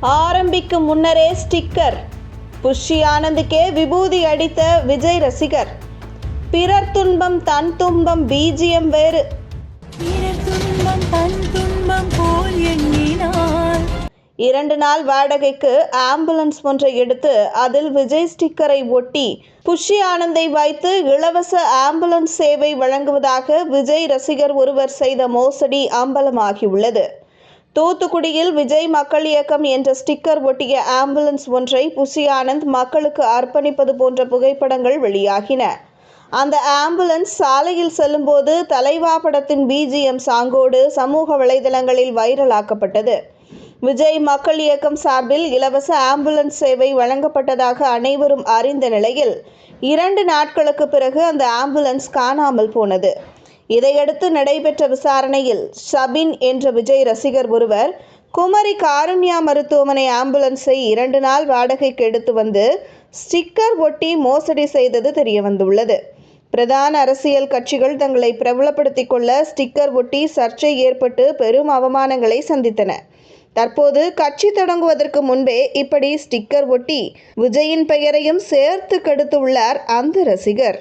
ஆரம்பிக்கும் முன்னரே sticker. Bussy ஆனந்துக்கே விபூதி அடித்த விஜய் ரசிகர். பிறர் துன்பம் தன் துன்பம் பிஜிஎம் வேறு. பிறர் துன்பம் தன் துன்பம் போல் எண்ணினார். இரண்டு நாள் வாடகைக்கு ஆம்புலன்ஸ் ஒன்றை எடுத்து அதில் விஜய் ஸ்டிக்கரை ஒட்டி புஷி ஆனந்தை வைத்து இலவச ஆம்புலன்ஸ் சேவை வழங்குவதாக விஜய் ரசிகர் ஒருவர் செய்த மோசடி அம்பலமாகியுள்ளது. தூத்துக்குடியில் விஜய் மக்கள் இயக்கம் என்ற ஸ்டிக்கர் ஒட்டிய ஆம்புலன்ஸ் ஒன்றை புஷி ஆனந்த் மக்களுக்கு அர்ப்பணிப்பது போன்ற புகைப்படங்கள் வெளியாகின. அந்த ஆம்புலன்ஸ் சாலையில் செல்லும்போது தலைவா படத்தின் பிஜிஎம் சாங்கோடு சமூக வலைதளங்களில் வைரலாக்கப்பட்டது. விஜய் மக்கள் இயக்கம் சார்பில் இலவச ஆம்புலன்ஸ் சேவை வழங்கப்பட்டதாக அனைவரும் அறிந்த நிலையில் இரண்டு நாட்களுக்கு பிறகு அந்த ஆம்புலன்ஸ் காணாமல் போனது. இதையடுத்து நடைபெற்ற விசாரணையில் ஷபின் என்ற விஜய் ரசிகர் ஒருவர் குமரி காருண்யா மருத்துவமனை ஆம்புலன்ஸை இரண்டு நாள் வாடகைக்கு எடுத்து வந்து ஸ்டிக்கர் ஒட்டி மோசடி செய்தது தெரியவந்துள்ளது. பிரதான அரசியல் கட்சிகள் தங்களை பிரபலப்படுத்திக் கொள்ள ஸ்டிக்கர் ஒட்டி சர்ச்சை ஏற்பட்டு பெரும் அவமானங்களை சந்தித்தன. தற்போது கட்சி தொடங்குவதற்கு முன்பே இப்படி ஸ்டிக்கர் ஒட்டி விஜயின் பெயரையும் சேர்த்து கெடுத்துள்ளார் அந்த ரசிகர்.